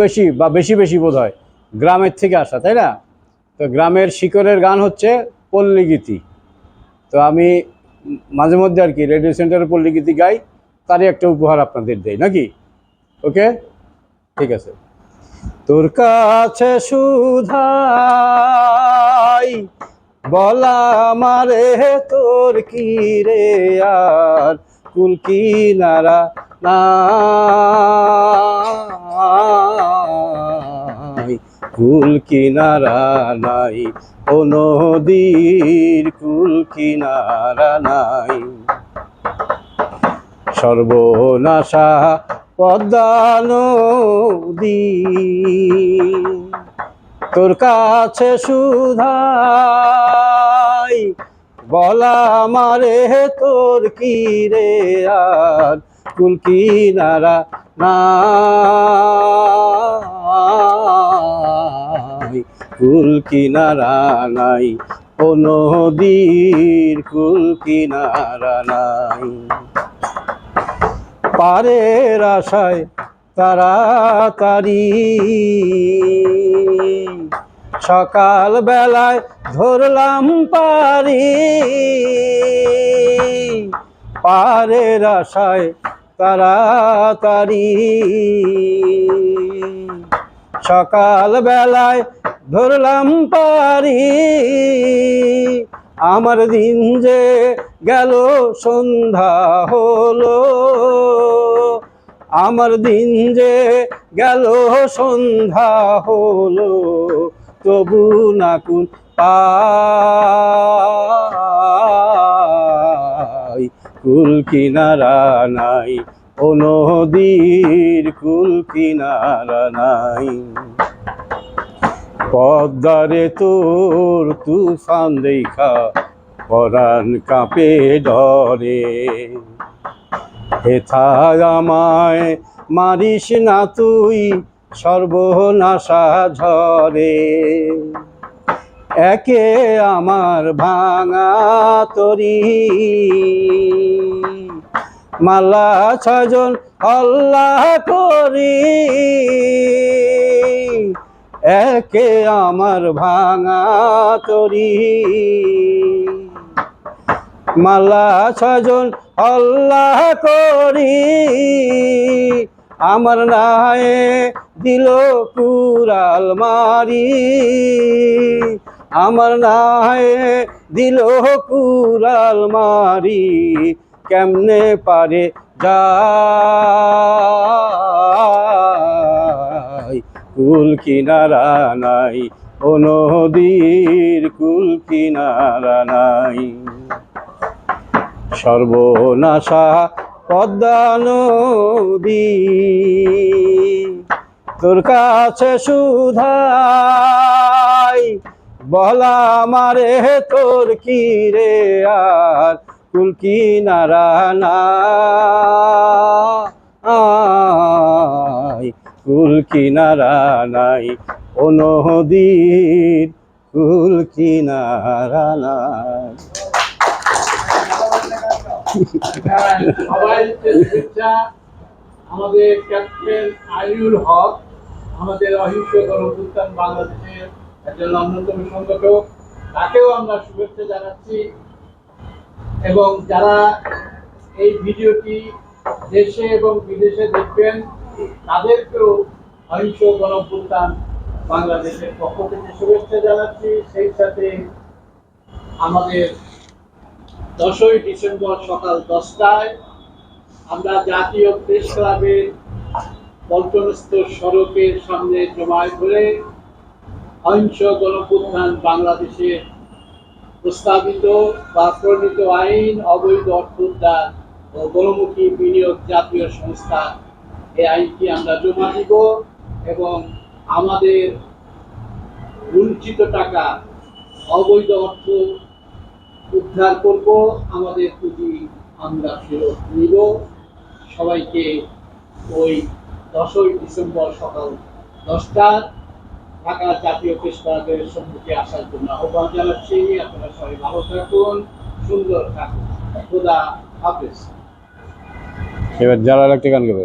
বেশি বা বেশি বেশি বোধ হয় গ্রামের থেকে আসা, তাই না? তো গ্রামের শিকড়ের গান হচ্ছে পল্লীগীতি। তো আমি মাঝে মধ্যে আর কি রেডিও সেন্টারে পল্লীগীতি গাই, তারই একটা উপহার আপনাদের দেই, নাকি? ওকে? ঠিক আছে। তোর কাছে সুধাই বলা মারে, তোর কি রে আর কুল কিনারা নাই? কুল কিনারা নাই, ও নদীর কুল কিনারা নাই। সর্বনাশা পদ্মা নদী, তোর কাছে সুধাই, বলা মারে তোর কি রে আর কুল কিনারা নাই, কুল কিনারা নাই, ও নদীর কুল কিনারা নাই। পারের আশায় তাড়াতাড়ি সকাল বেলায় ধরলাম পারি। পারের আশায় তাড়াতাড়ি সকাল বেলায় ধরলাম পারি। আমার দিন যে গেল, সন্ধ্যা হলো। আমার দিন যে গেল, সন্ধ্যা হলো। তবু না কুন কুল কিনারা নাই ও কুল কিনারা নাই। পদ্মারে তোর তুফান দেখা, পরাণ কাঁপে ডরে। হেথা আমায় মারিস না তুই সর্বনাশা ঝরে একে আমার ভাঙা তরি। মালা ছজন আল্লাহ করি। একে আমার ভাঙা তরি। মালা ছজন আল্লাহ করি। আমার নায়ে দিল কুরাল মারি। আমার নায়ে দিল কুরাল মারি। কেমনে পারে যাই কিনারা নাই, ও নদীর কুল কিনারা নাই। সর্বনাশা পদ্মা নদী, তোর কাছে সুধাই, বলা মারে তোর কি রে আর কুল কিনারা নাই। কুল কিনারা নাই ও নদীর কুল কিনারা নাই। আমাদের ক্যাপ্টেন আইনুল হক, আমাদের অহিংস গণপ্রস্থান বাংলাদেশের একজন অন্যতম সংগঠক, তাকেও আমরা শুভেচ্ছা জানাচ্ছি। এবং যারা এই ভিডিওটি দেশে এবং বিদেশে দেখবেন তাদেরকেও অহিংস বাংলাদেশের পক্ষ থেকে শুভেচ্ছা জানাচ্ছি। সেই সাথে আমাদের দশই ডিসেম্বর সকাল দশটায় আমরা জাতীয় প্রেস ক্লাবের পল্টনস্থ সড়কের সামনে জমায়েত করে অহিংস গণপ্রধান বাংলাদেশের প্রস্তাবিত বা প্রণীত আইন, অবৈধ অর্থ উদ্ধার ও গণমুখী বিনিয়োগ জাতীয় সংস্থা এই আইনটি আমরা জমা দিব এবং আমাদের লুণ্ঠিত টাকা, অবৈধ অর্থ উদ্ধার করব, আমাদের পুঁজি আমরা ফেরত নিব। সবাইকে ওই দশই ডিসেম্বর সকাল দশটা ঢাকা জাতীয় প্রেস ক্লাবের সম্মুখে আসার জন্য আহ্বান জানাচ্ছি। আপনারা সবাই ভালো থাকুন, সুন্দর থাকুন। খোদা হাফেজ। এবার একটা গান গাবে।